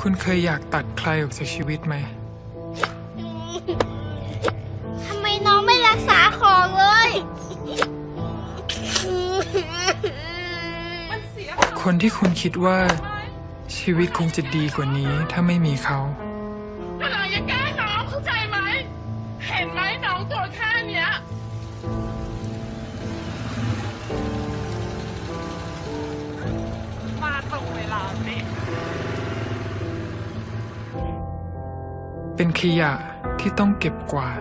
คุณเคยอยากตัดใครออกจากชีวิตไหม ทำไมน้องไม่รักษาของเลย คนที่คุณคิดว่า ชีวิตคงจะดีกว่านี้ถ้าไม่มีเขา เป็นขยะที่ต้องเก็บกวาด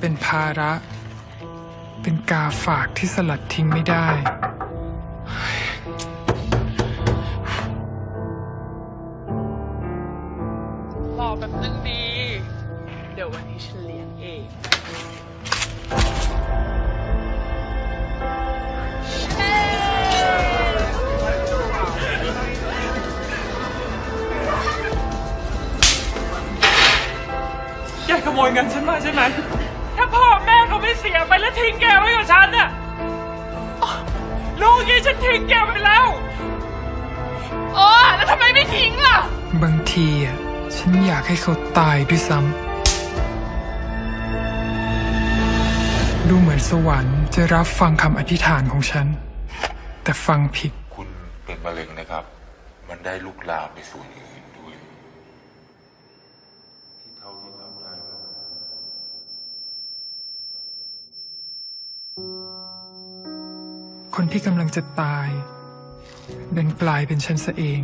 เป็นภาระ เป็นกาฝากที่สลัดทิ้งไม่ได้ รอแบบนึงดี เดี๋ยววันนี้ฉันเลี้ยงเอง ขโมยเงินฉันมาใช่ไหม ถ้าพ่อแม่เขาไม่เสียไปแล้วทิ้งแกไว้กับฉันน่ะอ๋อลูกนี้ฉันทิ้งแกไปแล้วโอ้แล้วทำไมไม่ทิ้งล่ะ บางทีอะฉันอยากให้เขาตายด้วยซ้ำดูเหมือนสวรรค์จะรับฟังคำอธิษฐานของฉัน แต่ฟังผิด คุณเป็นมะเร็งนะครับ มันได้ลุกลามไปส่วนอื่น คนที่กำลังจะตาย ดันกลายเป็นฉันซะเอง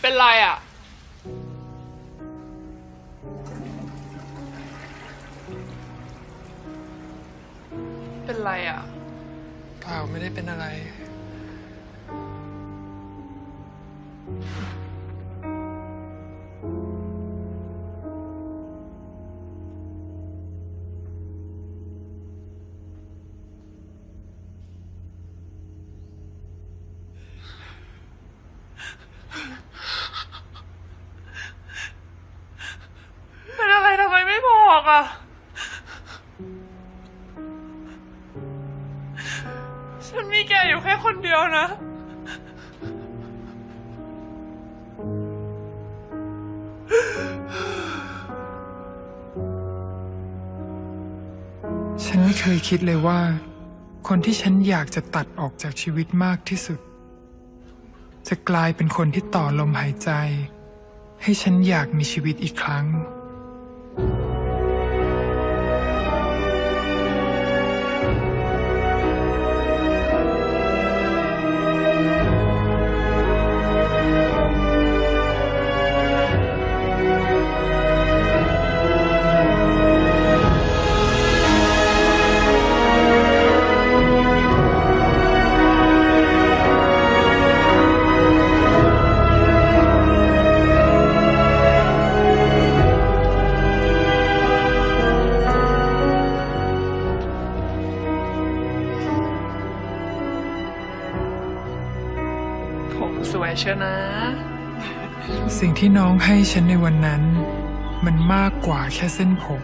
เป็นไรอะ เป็นไรอะ เปล่าไม่ได้เป็นอะไร อกอะฉันมีแกอยู่แค่คนเดียวนะ ฉันไม่เคยคิดเลยว่า คนที่ฉันอยากจะตัดออกจากชีวิตมากที่สุด จะกลายเป็นคนที่ต่อลมหายใจ ให้ฉันอยากมีชีวิตอีกครั้ง ผมสวยเชียวนะ สิ่งที่น้องให้ฉันในวันนั้น มันมากกว่าแค่เส้นผม